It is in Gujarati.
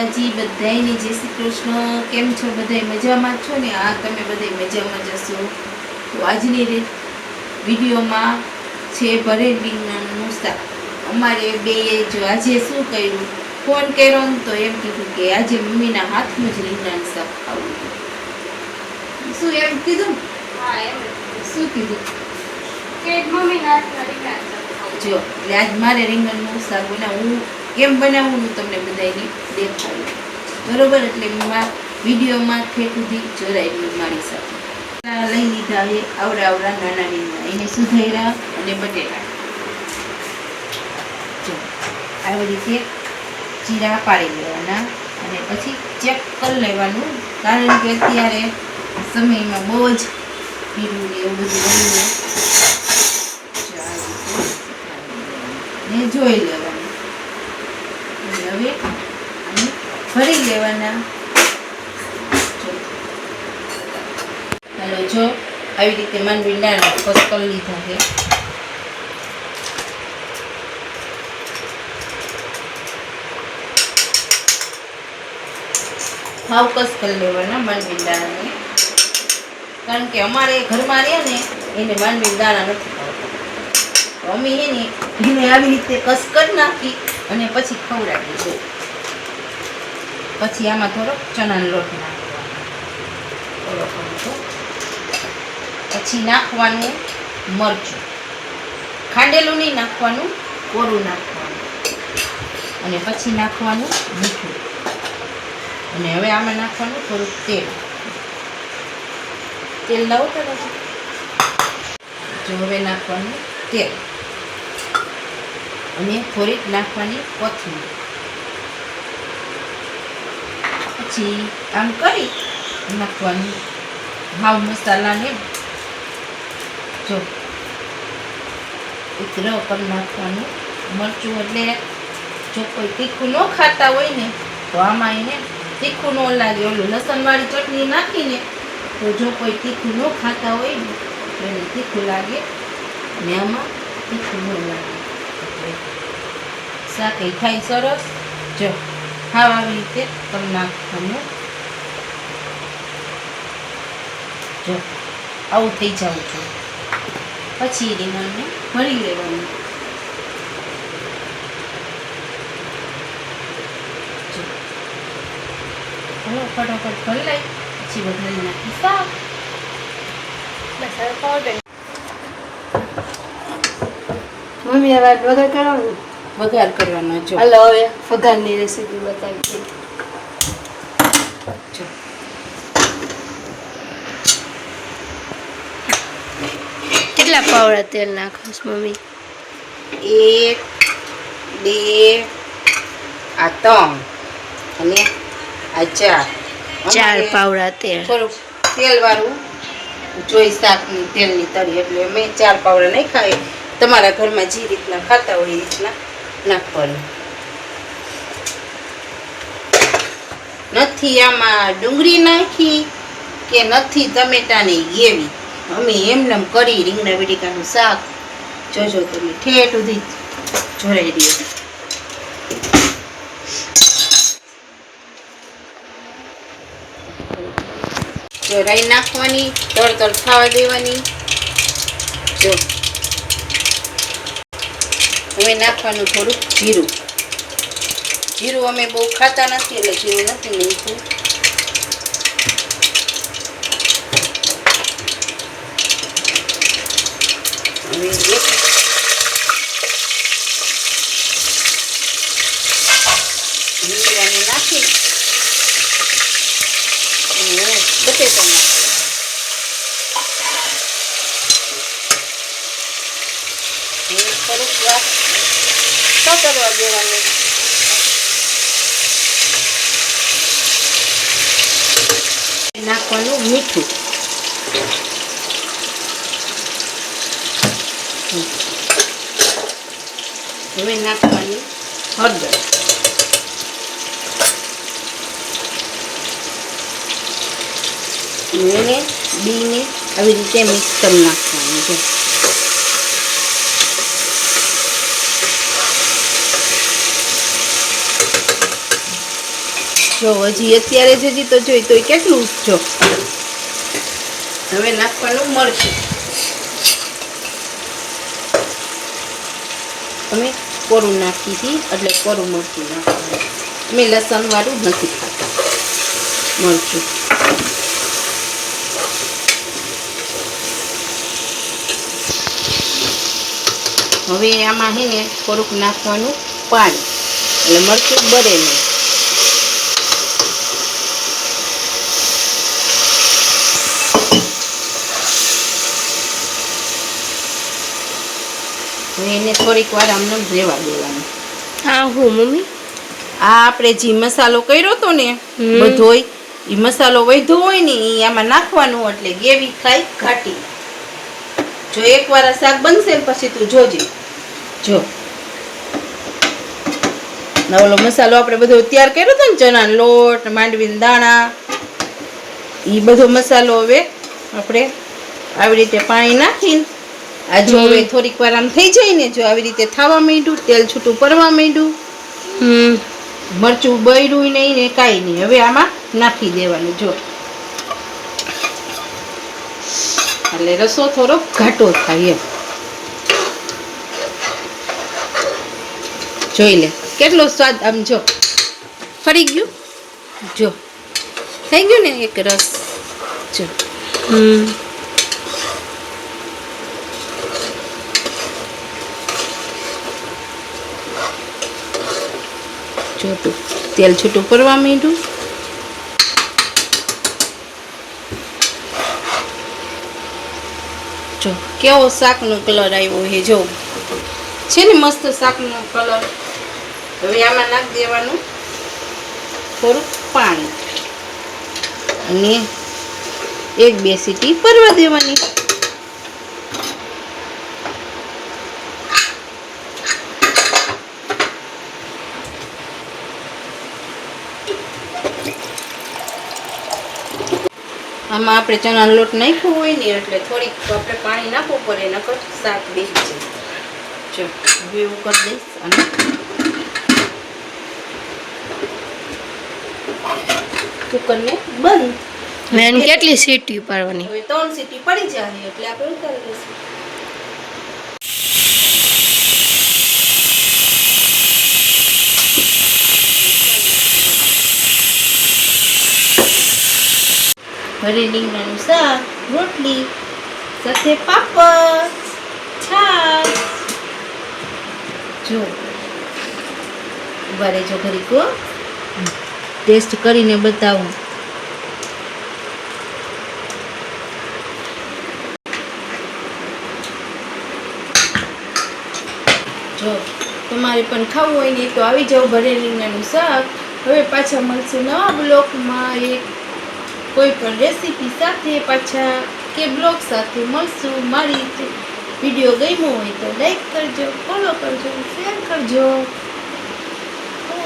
બધાયની જય શ્રી કૃષ્ણ. કેમ છો બધા મજામાં છો ને? આ તમે બધા મજામાં જશો તો આજની વિડીયોમાં છે ભરેલ રીંગણનું શાક. અમારે બે જો આજે શું કર્યું? ફોન કર્યો ને તો એમ કીધું કે આજે મમ્મીના હાથનું જ રીંગણ શાક ખાવું શું એમ કીધું. શું કીધું? કે મમ્મીના હાથના રીંગણ જો એટલે આજ મારે રીંગણનું શાક બનાવું. હું કેમ બનાવું હું તમને બધાને દેખાડું. બરોબર? એટલે હું વિડીયોમાં ઠેઠ સુધી જોડાયેલું મારી સાથે. લઈ લીધા એ આવડા આવડા નાના. રીંગણા એને સુધાર્યા અને બટેટા. આવી રીતે જીરા પાડી લેવાના અને પછી ચેક લેવાનું, કારણ કે અત્યારે સમયમાં બહુ જ પીરું એવું બધું રહ્યું ને જોઈ લેવાનું. હવે ભરી લેવાના. જો. આવી રીતે કસ કરી લીધા છે. હાવ કસકલ લેવાના માંડવી દાણાને. કારણ કે અમારે ઘરમાં રહ્યા ને, એને માંડવી દાણા નથી અમે એને એને આવી રીતે કસકર નાખી. અને પછી ખવડાવી દો. પછી આમાં થોડોક ચણાનો લોટ નાખવાનો. પછી નાખવાનું મરચું. ખાંડેલું નહીં નાખવાનું, કોરું નાખવાનું. અને પછી નાખવાનું મીઠું. અને હવે આમાં નાખવાનું થોડુંક તેલ. તેલ લાવો તો જો હવે નાખવાનું તેલ. અને થોડીક નાખવાની કોથમીર. પછી આમ કરી નાખવાનું ભાવ મસાલાને જો ઉતરો ઉપર નાખવાનું મરચું એટલે જો કોઈ તીખું ન ખાતા હોય ને, તો આમાં એને તીખું ન લાગે. ઓલું લસણવાળી ચટણી નાખીને તો જો કોઈ તીખું ન ખાતા હોય ને, તો એને તીખું લાગે અને આમાં તીખું ન લાગે. એટલે શાકે થાય સરસ. જો હા આવી રીતે તમે નાખવાનું. જો, આવું થઈ જવું છું. પછી રીંગણને ભરી લેવાનું. હાલો ફટાફટ ભરી લઈ, પછી વધારી નાખી શાક બસ હવે મમ્મી હવે વઘાર કરવાનું? વઘાર કરવાનો જો. હાલો હવે વઘારની રેસીપી બતાવી છે કેટલા પાવડા તેલ નાખો છો મમ્મી? એક બે આ ત્રણ અને આ ચાર. ચાર પાવડા તેલ. થોડુંક તેલવાળું જોઈ શાકની તેલની તળી એટલે મેં ચાર પાવડા નહીં ખાય તમારા ઘરમાં જે રીતના ખાતા હોય એ રીતના નાખવાનું. નથી આમાં ડુંગળી નાખી કે નથી ટમેટાની ગેવી અમે એમને કરી રીંગણા વેડિકાનું શાક. જોજો તમે ઠેઠ સુધી જોડાઈ રહ્યો. જો રાઈ નાખવાની તળ ખાવા દેવાની. જો. હવે નાખવાનું થોડુંક જીરું. જીરું અમે બહુ ખાતા નથી એટલે જીરું નથી નાખ્યું હવે એક નાખી અને બટેટા વાર સતરવા દેવાનું નાખવાનું મીઠું. હવે નાખવાની હળદર. એને બીને આવી રીતે મિક્સ કરી નાખવાનું છે. જો હજી. અત્યારે જ હજી તો જોઈ તોય કેટલું જો હવે નાખવાનું મરચું અમે કોરું નાખી હતી, એટલે કોરું મરચું નાખવાનું. અમે લસણવાળું નથી ખાતા. મરચું હવે આમાં હે ને થોડુંક નાખવાનું પાણી. એટલે મરચું બરે નહીં. હવે એને થોડીક વાર આમને રહેવા દેવાનું. હા હું મમ્મી? આ આપણે જે મસાલો કર્યો હતો ને બધો એ મસાલો વધ્યો હોય ને એ આમાં નાખવાનું એટલે ગેવી ખાઈ ઘાટી. જો એકવાર આ શાક બનશે પછી તું જોજે. જો. ઓલો મસાલો આપણે બધો તૈયાર કર્યો હતો ને ચણાનો લોટ માંડવીના દાણા એ બધો મસાલો હવે આપણે આવી રીતે પાણી નાખીને આ જો હવે થોડીક વાર આમ થઈ જાય ને જો આવી રીતે થવા માંડ્યું તેલ છૂટું પડવા માંડ્યું. મરચું બળ્યું નહીં ને કાંઈ નહીં. હવે આમાં નાખી દેવાનું જો. એટલે રસો થોડો ઘાટો થાય એમ. જોઈ લે કેટલો સ્વાદ આમ જો. ફરી ગયું? જો. થઈ ગયું ને એક રસ? જો. હમ. છૂટું તેલ છૂટું પડવા માંડ્યું. જો, કેવો શાકનો કલર આવ્યો છે, જો. છે ને મસ્ત શાકનો કલર હવે આમાં નાખી દેવાનું. થોડુંક પાણી. અને એક બે સીટી પરવા દેવાની. આમાં આપણે ચણાનો લોટ નાખ્યો હોય ને એટલે થોડીક આપણે પાણી નાખવું પડે નકર શાક બેસી જાય. જો હવે એવું કરી દઈશ અને કુકરને બંધ. મેન કેટલી સીટી પાડવાની હવે ત્રણ સીટી પડી જાય એટલે આપણે ઉતારી દઈશું. ભરી રીંગણાનું શાક રોટલી, સાથે પાપડ. છાશ. જો ઊભા રહેજો ઘડીક ટેસ્ટ કરીને બતાવું. જો, તમારે પણ ખાવું હોય ને તો આવી જાઓ ભરે રીંગણાનું શાક હવે પાછા મળશું નવા બ્લોકમાં. એક કોઈ પણ રેસીપી સાથે પાછા કે બ્લોગ સાથે મળશું. મારી વીડિયો ગમ્યો હોય તો લાઈક કરજો ફોલો કરજો શેર કરજો.